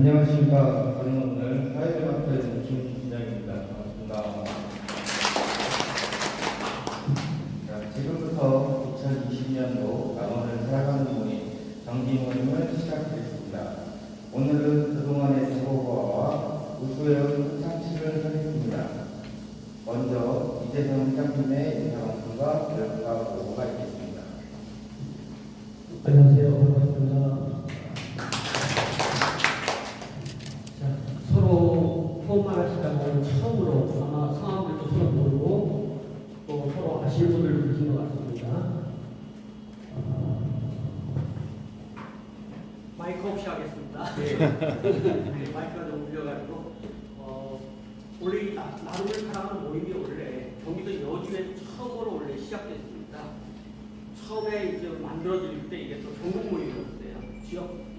안녕하십니까. 저는 오늘 사회를 맡고 있는 김진영입니다. 반갑습니다. 자, 지금부터 2020년도 남원을 살아가는 모임 정기 모임을 시작하겠습니다. 오늘은 그동안의 제보와 우수해온 창치를 하겠습니다. 먼저 이재성 회장님의 인사 말씀과 결과 보고가 있겠습니다. 안녕하세요. 반갑습니다. 자, 서로 처음만 하시다가 처음으로 아마 상황들도 서로 모르고 또 서로 아시는 분들 계신 것 같습니다. 어, 마이크 없이 하겠습니다. 네, 마이크가 좀 울려가지고 어, 원래 이 나- 나눔을 사랑하는 모임이 원래 경기도 여주에 처음으로 원래 시작됐습니다. 처음에 이제 만들어질 때 이게 또 전국 모임이었어요. 있었고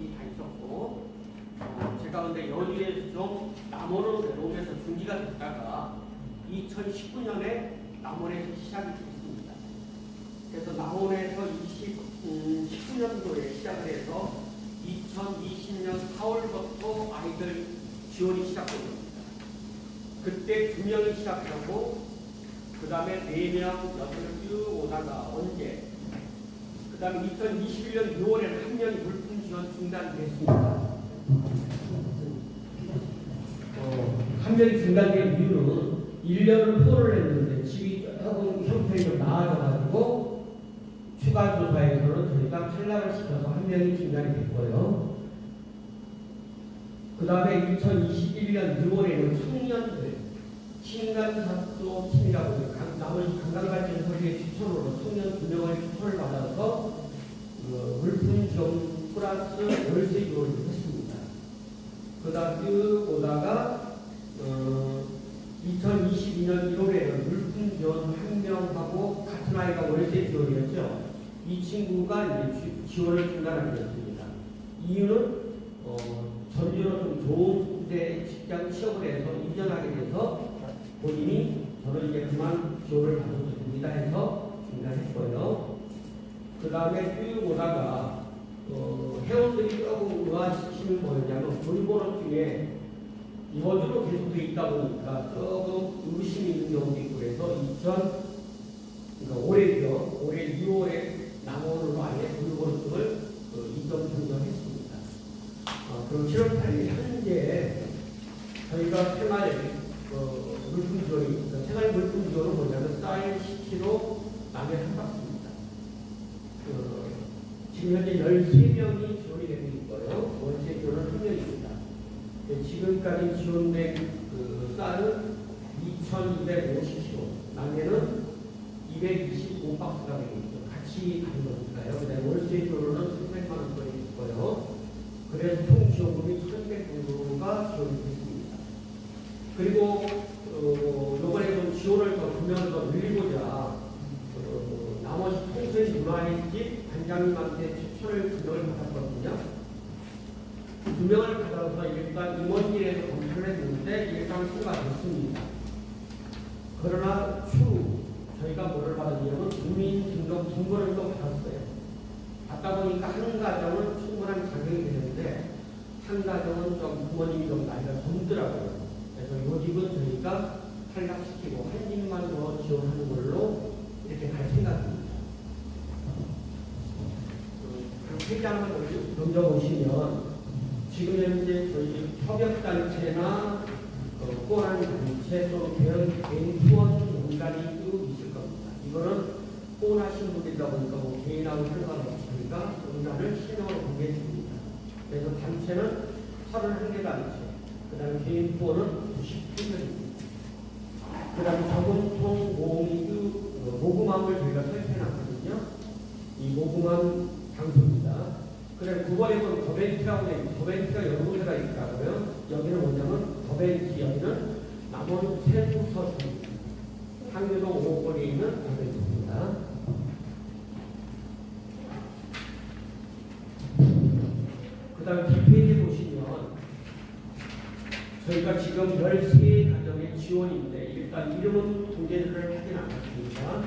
어, 제가 근데 여주에서 좀 남원으로 내려오면서 중지가 됐다가 2019년에 남원에서 시작이 됐습니다. 그래서 남원에서 20, 음, 19년도에 시작을 해서 2020년 4월부터 아이들 지원이 시작된 겁니다. 그때 두 명이 시작하고 그 다음에 네 명, 여섯 쭉 오다가 언제 그 다음에 2021년 6월에 한 명이 물품 지원 중단됐습니다. 어, 한 명이 중단된 이유는 1년을 포를 했는데 집이 조금 형편이 좀 나아져가지고 추가 조사에서는 저희가 탈락을 시켜서 한 명이 중단이 됐고요. 그 다음에 2021년 6월에는 청년들 신간사도 팀이라고 해요. 강- 나머지 관광발전소의 추천으로 청년 두 명을 추천을 받아서 어, 물품 지원 플러스 월세 지원 그 다음 쭉 오다가 어, 2022년 1월에는 물품 지원 한 명하고 같은 아이가 월세 지원이었죠. 이 친구가 이제 지- 지원을 중단하게 됐습니다. 이유는 어, 전주로 좀 좋은 데 직장 취업을 해서 이전하게 돼서 본인이 저는 이제 그만 지원을 받아도 됩니다 해서 중단했고요. 그 다음에 쭉 오다가 어, 회원들이 조금 의아시키는 뭐였냐면 중에 이번주로 계속 돼 있다 보니까 조금 의심이 있는 경우도 있고 그래서 2000 그러니까 올해죠. 올해 2월에 남원으로 아예 본번호증을 어, 이전 변경했습니다. 어, 그럼 7월 8일 현재 저희가 생활 어, 물품 지원이 그러니까 생활 물품 지원은 뭐냐면 쌀 10kg, 3명이 지원이 되는 거예요. 원체 지원은 3명입니다. 지금까지 지원된 그 쌀은 2,250 등본을 또 받았어요. 받다 보니까 한 가정은 충분한 자격이 되는데 한 가정은 좀 부모님이 좀 나이가 젊더라고요. 그래서 요 집은 저희가 탈락시키고 한 집만 더 지원하는 걸로 이렇게 갈 생각입니다. 그 회장을 넘겨보시면 지금 현재 저희 협력단체나 어, 꼬란 단체 또 개인 후원 공간이 쭉 있을 겁니다. 이거는 후원하신 분들이다 보니까 뭐 개인하고 상관없으니까 공간을 실명으로 공개했습니다. 그래서 단체는 31개 단체, 그 다음에 개인 후원은 98명입니다. 그 다음에 저금통 모금이 어, 모금함을 저희가 설치해놨거든요. 이 모금함 장소입니다. 그다음에 9번에는 더벤티라고 돼 있고 더벤티가 여러 군데가 있다고요. 여기는 뭐냐면 더벤티 여기는 남원 세부서점 항유동 5호권에 있는 더벤티입니다. 그 다음에 뒷페이지 보시면 저희가 지금 13가정의 지원인데 일단 이름은 공개를 하진 않았습니다.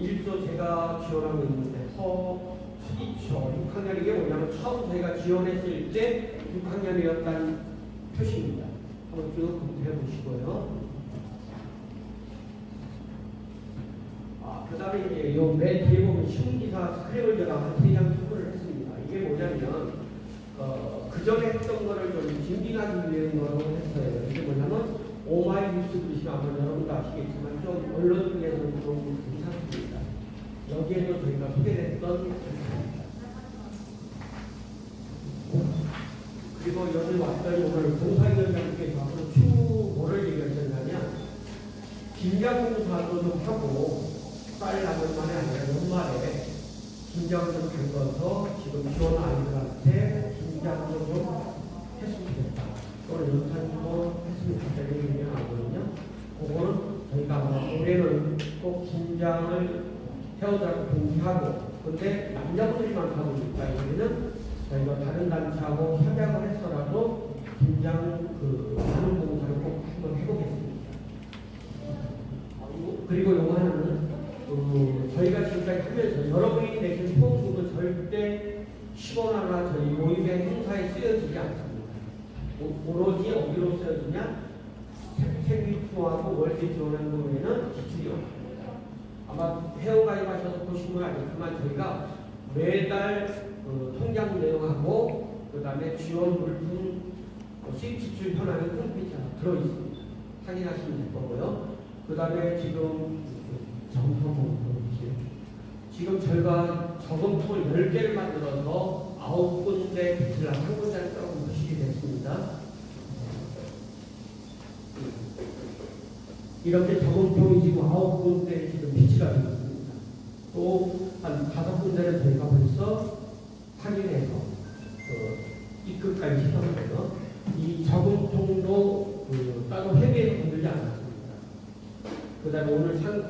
1조 제가 지원하고 있는데 허 수기초 6학년 이게 뭐냐면 처음 저희가 지원했을 때 6학년이었다는 표시입니다. 한번 쭉 검토해 보시고요. 아, 그 다음에 이제 요맨 뒤에 보면 신문기사 스크랩을 제가 한 3장 추구를 했습니다. 이게 뭐냐면, 어, 그 전에 했던 거를 좀 진빙하기 위해서 했어요. 이게 뭐냐면, 오마이뉴스 보시면 아마 여러분도 아시겠지만, 좀 언론 중에서는 좀 괜찮습니다. 여기에도 저희가 소개했던. 그리고 여기 왔더니 오늘 공사위원장께서 앞으로 추후 뭐를 얘기하셨냐면, 김장공사도 좀 하고, 빨리 나올 만이 아니라 연말에 김장을 좀 담궈서 지금 지원 아이들한테 김장도 좀 했으면 좋겠다. 또는 연탄도 했으면 좋겠다. 이런 의견이 나오거든요. 그거는 저희가 아마 꼭 김장을 해오자고 공지하고, 근데 남자분들만 하고 있다. 여기는 저희가 다른 단체하고 협약을 해서라도 김장 그 하는 공사를 꼭 한번 해보겠습니다. 그리고 요거 하나는 그 저희가 지금까지 하면서 여러분이 내신 후원금은 절대 10원 하나 저희 모임의 행사에 쓰여지지 않습니다. 오- 오로지 어디로 쓰여지냐? 생비 투하고 월세 지원하는 부분에는 지출이 없습니다. 아마 회원가입하셔서 보신 건 알겠지만 저희가 매달 그 통장 내용하고 그 다음에 지원 물품 어, 수입 지출 현황이 홈페이지에 들어있습니다. 확인하시면 될 거고요. 그 다음에 지금 정성공 지금 저희가 저금통을 10개를 만들어서 9군데 비트를 한 군데를 조금 부시게 됐습니다. 이렇게 저금통이 지금 9군데 지금 비치가 있습니다.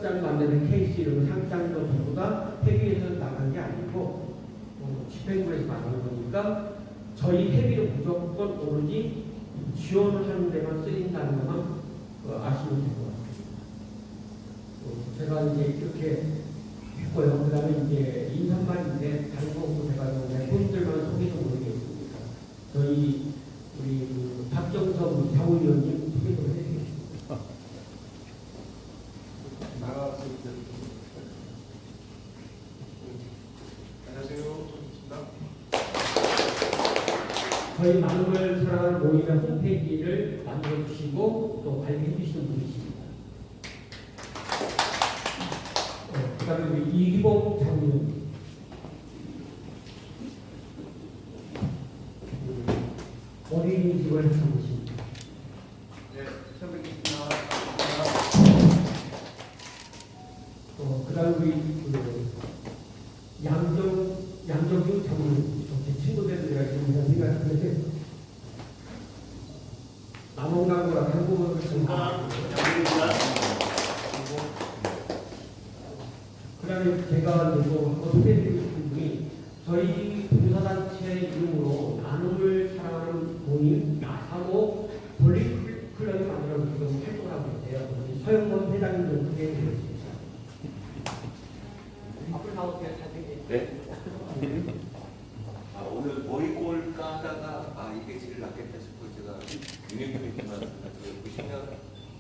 상장 만드는 케이스 이런 상장도 전부 다 회비에서 나간 게 아니고 어, 집행부에서 나가는 거니까 저희 회비로 무조건 오로지 지원을 하는 데만 쓰인다는 것만 어, 아시면 될 것 같습니다. 어, 제가 이제 이렇게 했고요. 그 다음에 이제 인사말인데 다른 거 없고 제가 몇 분들만 소개 좀 드리겠습니다. 저희 우리 그 박정석 우리 사무위원님 소개 좀 해주시겠습니다. 나가서 안녕하세요. 조입니다. 저희 걸 사랑하는 모임의 홈페이지를 만들어 주시고 또 관리해 주시는 분이십니다. 어, 그 다음에 우리 이기봉 장님. 음, 어린이집을 분이십니다. 네, 처음 뵙겠습니다. 어, 그 다음 우리 그 양정 양정규 장님 제 이런 생각하는데 남원강구라 한국어를 좀 그다음에 제가 이제 또 한번 보시면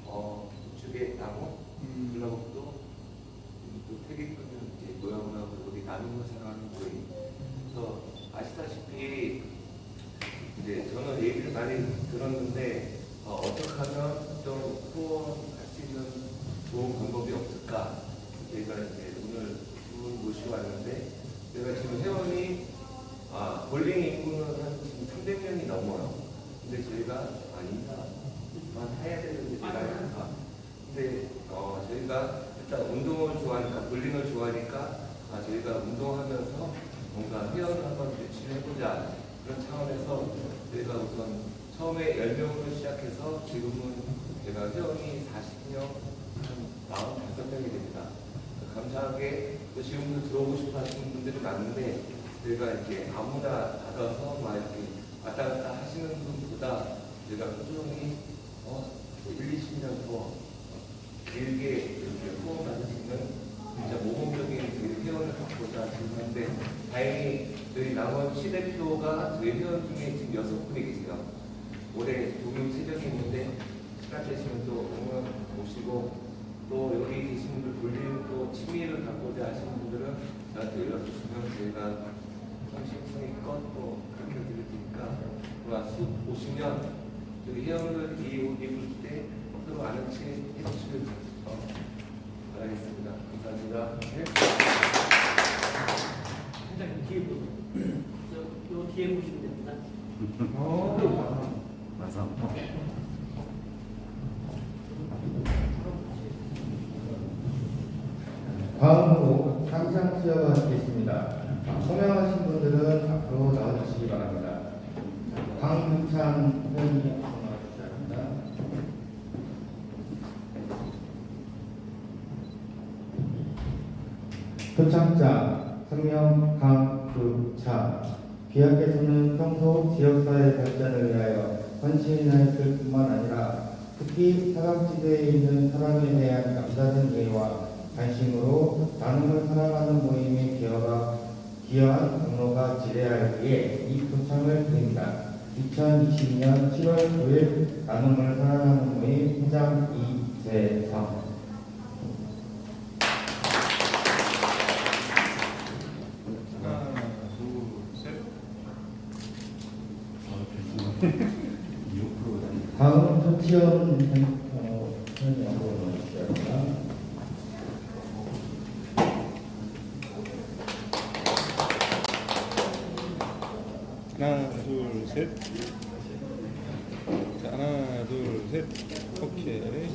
어 우측에 나무, 블라복도 또 태계권은 이제 모양으로 우리 사랑하는 모임. 그래서 아시다시피 이제 저는 얘기를 많이 들었는데 어, 어떻게 하면 좀 후원할 수 있는 좋은 방법이 없을까? 저희가 이제 오늘 두 분 모시고 왔는데 제가 지금 회원이 아 볼링 인구는 한 지금 300명이 넘어요. 근데 저희가 아 인사만 해야 되는데 제가 인사. 근데 어 저희가 일단 운동을 좋아하니까 볼링을 좋아하니까 아 저희가 운동하면서 뭔가 회원을 한번 유치를 해보자 차원에서 저희가 우선 처음에 10명으로 시작해서 지금은 제가 회원이 40명 한 45명이 됩니다. 감사하게 또 지금도 들어오고 싶어 하시는 분들이 많은데 저희가 이제 아무나 받아서 막 이렇게 왔다 갔다 하시는 분보다 저희가 꾸준히 어, 1, 20년 더 길게 이렇게 후원 받을 수 있는 진짜 모범적인 그 회원을 갖고자 지금 하는데 다행히 저희 남원 시 대표가 저희 회원 중에 지금 여섯 분이 계세요. 올해 동임 최적이 있는데 시간 되시면 또 응원 오시고 또 여기 계신 분들 볼륨 또 취미를 갖고자 하시는 분들은 저한테 연락 주시면 저희가 성심성의껏 또 가르쳐 드릴 테니까 또수 오시면 저희 회원들 이옷 입을 때 서로 아는 체 해주시면 어, 바라겠습니다. 감사합니다. 네. 뒤에 보세 요. 저, 요 뒤에 보시면 됩니다. 어, 맞아. 다음으로 상상 수여가 있겠습니다. 소명하신 분들은 앞으로 나와주시기 바랍니다. 강유찬 회원님 나와주셔야 합니다. 표창장 성명 강규차 귀하께서는 평소 지역사회 발전을 위하여 헌신하였을 뿐만 아니라 특히 사각지대에 있는 사람에 대한 감사는 예와 관심으로 나눔을 사랑하는 모임의 기여가 기여한 공로가 지대하기에 이 표창을 드립니다. 2022년 7월 9일 나눔을 사랑하는 모임 회장 이재성 하나, 둘, 셋. 다음 조치현 합니다. 하나, 둘, 셋. 자, 하나, 둘, 셋. 오케이.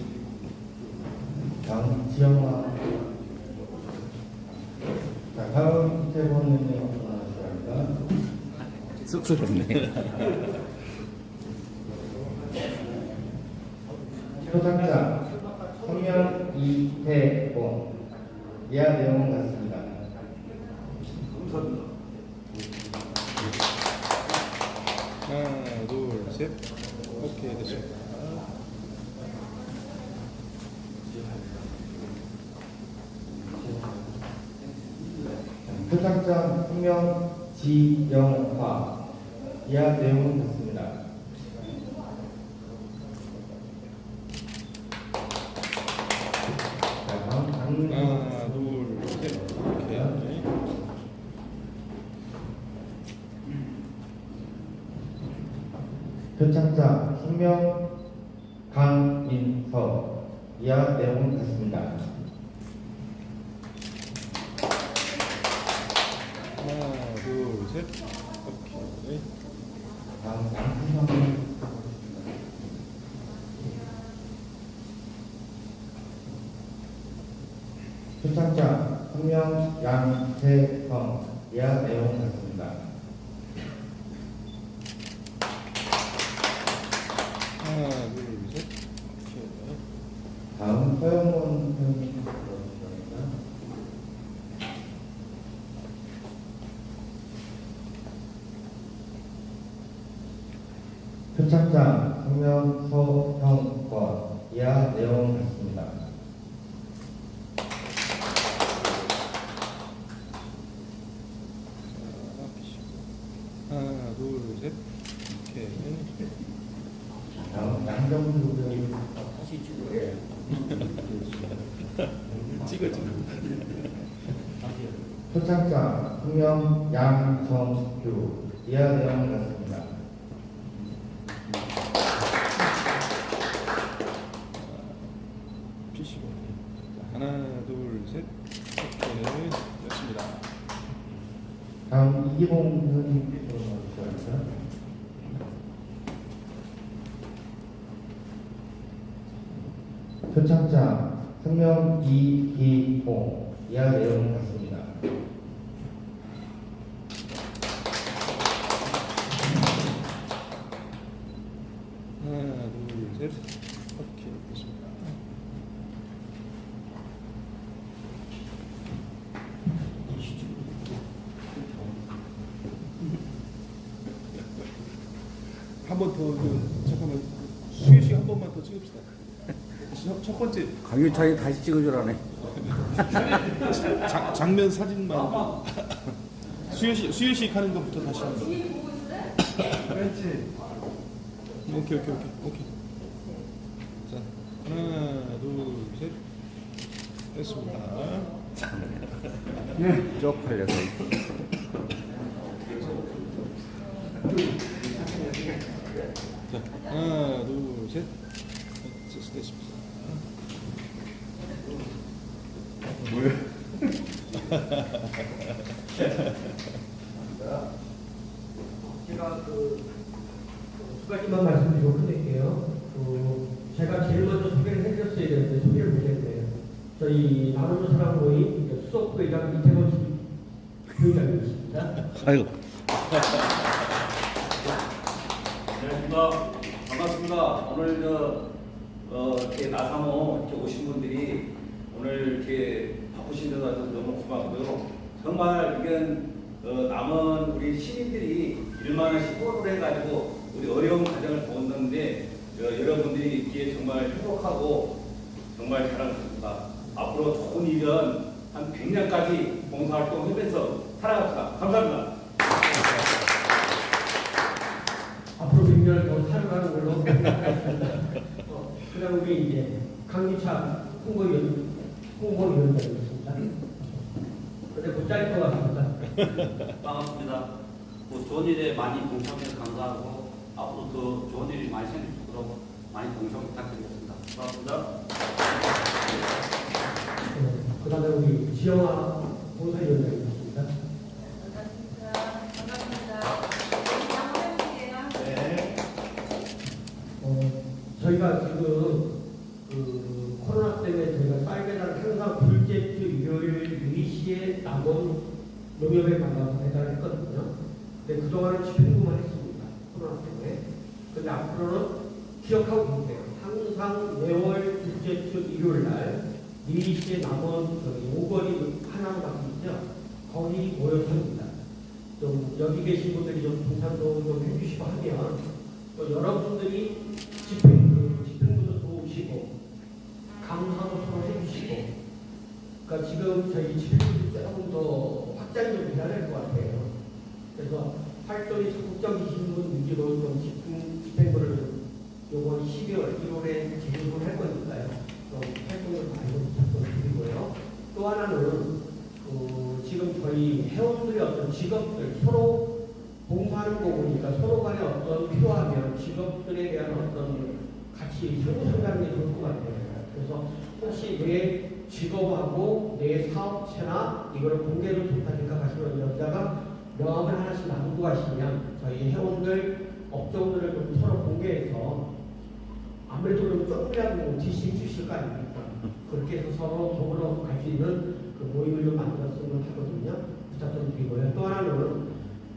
다음 지영아. 자, 다음 이태권 의원님 한번 넣어주셔야 합니다. 쑥스럽네. 표창장 성명 이태권 이하 내용은 같습니다. 하나, 둘, 셋. 오케이, 됐습니다. 표창장 성명 지영화 이하 내용은 같습니다. 자, 다음 강 하나, 둘, 셋. 오케이. 표창장 성명 강민서 이하 내용은 같습니다. 하나, 둘, 셋. 오케이. 표창장 성명 양태성 이하 내용 같습니다. 하나, 둘, 셋. 오케이. 다음 서영원 회원님 들어주시겠습니다. 표창장 성명 서형권 이하 내용 같습니다. 하나, 둘, 셋. 오케이. 다음 양정수 의원님 다시 찍어요. 찍어, 찍어. 표창장 성명 양정규 이하 내용 같습니다. 피시고. 하나, 둘, 셋. 됐습니다. 다음 이기봉 의원님 들어주시겠습니다. 표창장 성명 이기봉 이하 내용 같습니다. 하나, 둘, 셋. 오케이. 됐습니다. 한번 더, 그, 잠깐만. 수혜 씨한 번만 더 찍읍시다. 첫, 첫 번째 강유찬이 다시 찍어주라네. 장, 장면 사진만. 수요식 수요식 하는 것부터 다시 한번. 그렇지. 오케이 오케이 오케이 오케이. 자 하나 둘셋 됐습니다. 쪽팔려서. 자 하나 둘셋 됐습니다. 제가 그, 두 가지만 말씀드리고 끝낼게요. 그, 제가 제일 먼저 소개를 해드렸어야 되는데 소개를 못했네요. 저희 나눔 사랑 모임 이제 수석 부회장 이태원 부회장님이십니다. 아이고. 안녕하십니까. 반갑습니다. 오늘 저, 어, 이렇게 나사모 이렇게 오신 분들이 오늘 이렇게 바쁘신 데도 와서 너무 고맙고요. 정말 이건 어, 남은 우리 시민들이 일만 호를 해가지고 우리 어려운 가정을 도왔는데 어, 여러분들이 있기에 정말 행복하고 정말 자랑스럽습니다. 앞으로 좋은 일은 한 100년까지 봉사활동 하면서 살아갑시다. 감사합니다. 앞으로 100년을 더 살아가는 걸로 생각하겠습니다. 어, 그 다음 우리 이제 강기차 홍보위원, 홍보위원장이십니다. 근데 못 잘릴 것 같습니다. 반갑습니다. 뭐 좋은 일에 많이 동참해서 감사하고 앞으로 더 좋은 일이 많이 생길 수 있도록 많이 동참 부탁드리겠습니다. 고맙습니다. 그 다음에 우리 지영아 봉사위원장 농협에 만나서 배달했거든요. 근데 그동안은 집행부만 했습니다. 코로나 때문에. 근데 앞으로는 기억하고 계세요. 항상 매월 둘째 주 일요일 날 4시에 남원 오거리 하나로 바뀌죠. 거기 모여서 합니다. 좀 여기 계신 분들이 좀 동참도 좀 해주시고 하면 또 여러분들이 집행, 집행부도 도우시고 강사도 서로 해주시고 그러니까 지금 저희 집행부도 조금 더 확장이 좀될것 같아요. 그래서 활동이 적극적이신 분 위주로 좀 집행, 집행부를 좀 요번 12월 1월에 제공을 할 거니까요. 좀 활동을 많이 좀 부탁드리고요. 또 하나는 그 지금 저희 회원들의 어떤 직업들 서로 봉사하는 거 보니까 서로 간에 어떤 필요하면 직업들에 대한 어떤 같이 상호 상담이 좋을 것 같아요. 그래서 혹시 내 직업하고 내 사업체나 이걸 공개를 좋다 생각하시는 여자가 명함을 하나씩 나누고 가시면 저희 회원들 업종들을 좀 서로 공개해서 아무래도 좀 조금이라도 지시 주실 거 아닙니까? 그렇게 해서 서로 더불어 갈 수 있는 그 모임을 좀 만들었으면 하거든요. 부탁 좀 드리고요. 또 하나는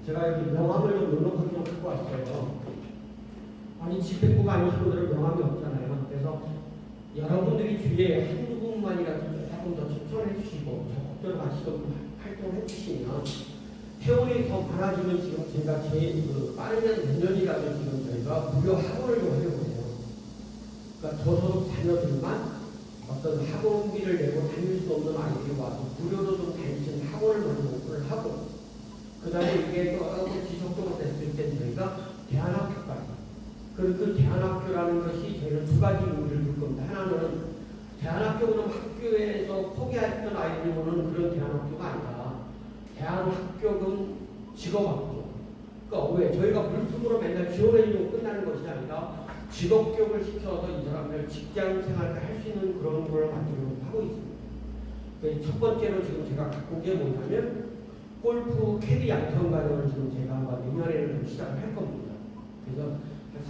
제가 여기 명함을 좀 넉넉하게 좀 갖고 왔어요. 아니 집행부가 아니신 분들은 명함이 없잖아요. 그래서 여러분들이 주위에 한두 분만이라도 더 추천해 주시고 적극적으로 좀 활동해 주시면 회원이 더 많아지면 지금 제가 제그 빠르면 내년이라도 지금 저희가 무료 학원을 좀 하려고 해요. 그러니까 저소득 자녀들만 어떤 학원비를 내고 다닐 수 없는 아이들이 와서 무료로 좀 다닐 수 학원을 먼저 오픈을 하고 그 다음에 이게 또 지속적으로 됐을 때 저희가 대안학교까지 그리고 그 대안학교라는 것이 저희는 두 가지 의미를 둘 겁니다. 하나는 대안학교는 학교에서 포기했던 아이들이 오는 그런 대안학교가 아니라 대안학교는 직업학교 그러니까 왜 저희가 물품으로 맨날 지원해주고 끝나는 것이 아니라 직업교육을 시켜서 이 사람들 직장 생활을 할 수 있는 그런 걸 만들려고 하고 있습니다. 그첫 번째로 지금 제가 갖고 온게 뭐냐면 골프 캐디 양성 과정을 지금 제가 아마 내년에는 좀 시작을 할 겁니다. 그래서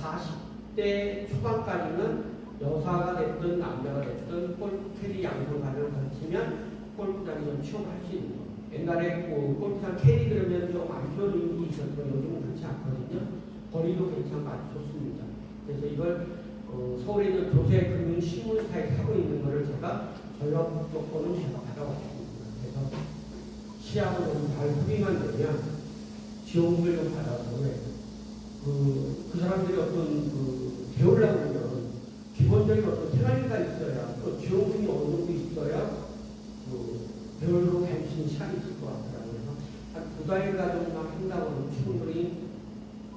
40대 초반까지는 여사가 됐든 남자가 됐든 골프 캐디 양성 과정을 거치면 골프장에 좀 취업할 수 있는 거. 옛날에 뭐 골프장 캐디 그러면 좀 안 좋은 이미지 있었지만 요즘은 그렇지 않거든요. 거리도 괜찮고 아주 좋습니다. 그래서 이걸 어, 서울에 있는 조세 금융 신문사에 사고 있는 거를 제가 전력 조건은 제가 받아왔습니다. 그래서 시합을 좀잘 후빙만 되면 지원금을 좀 받아서 그, 그 사람들이 어떤 그 배우려고 그러면 기본적인 어떤 생활비가 있어야 또 지원금이 어느 정도 있어야 그 배우려고 관심 시간이 있을 것 같더라고요. 한두 달 가정만 한다고 하면 충분히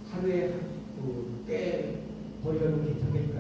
하루에 그, 꽤 버리면 괜찮겠다.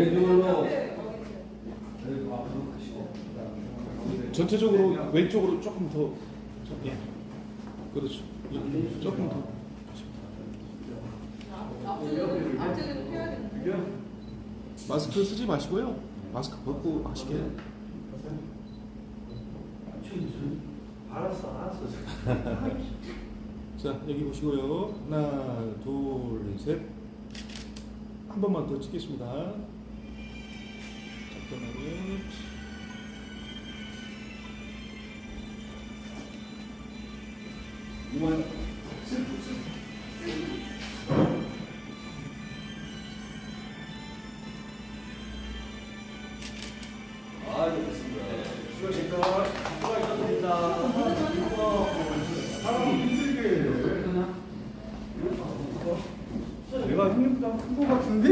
왼쪽으로 전체적으로 왼쪽으로 조금 더 예. 그렇죠. 조금 더. 마스크 쓰지 마시고요. 마스크 벗고 하시게. 자, 여기 보시고요. 하나, 둘, 셋. 한 번만 더 찍겠습니다. Cameranet. Uma